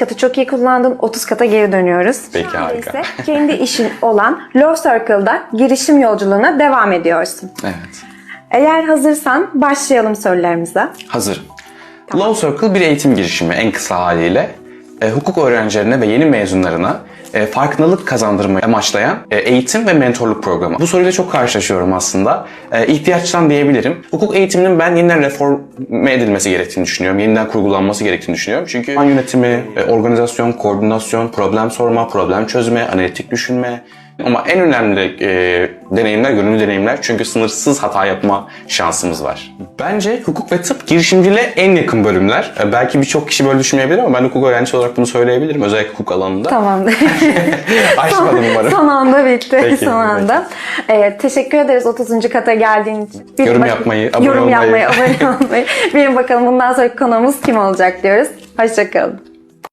katı çok iyi kullandın, 30 kata geri dönüyoruz. Peki, Şu harika. ise kendi işin olan Law Circle'da girişim yolculuğuna devam ediyorsun. Evet. Eğer hazırsan başlayalım sorularımıza. Hazırım. Law Circle bir eğitim girişimi en kısa haliyle. E, hukuk öğrencilerine ve yeni mezunlarına e, farkındalık kazandırmayı amaçlayan e, eğitim ve mentorluk programı. Bu soruyla çok karşılaşıyorum aslında. E, ihtiyaçtan diyebilirim. Hukuk eğitiminin ben yeniden reforme edilmesi gerektiğini düşünüyorum. Yeniden kurgulanması gerektiğini düşünüyorum. Çünkü yönetimi, e, organizasyon, koordinasyon, problem sorma, problem çözme, analitik düşünme, ama en önemli e, deneyimler gönüllü deneyimler çünkü sınırsız hata yapma şansımız var. Bence hukuk ve tıp girişimciliğe en yakın bölümler. E, belki birçok kişi böyle düşünmeyebilir ama ben hukuk öğrencisi olarak bunu söyleyebilirim. Özellikle hukuk alanında. Tamamdır. Aşmadım umarım. Son anda bitti. Peki, Son anda. Evet, teşekkür ederiz 30. kata geldiğin için. Bir Yorum bak- yapmayı, abone yorum olmayı. yapmayı, abone olmayı. Bir bakalım bundan sonraki konuğumuz kim olacak diyoruz. Hoşçakalın.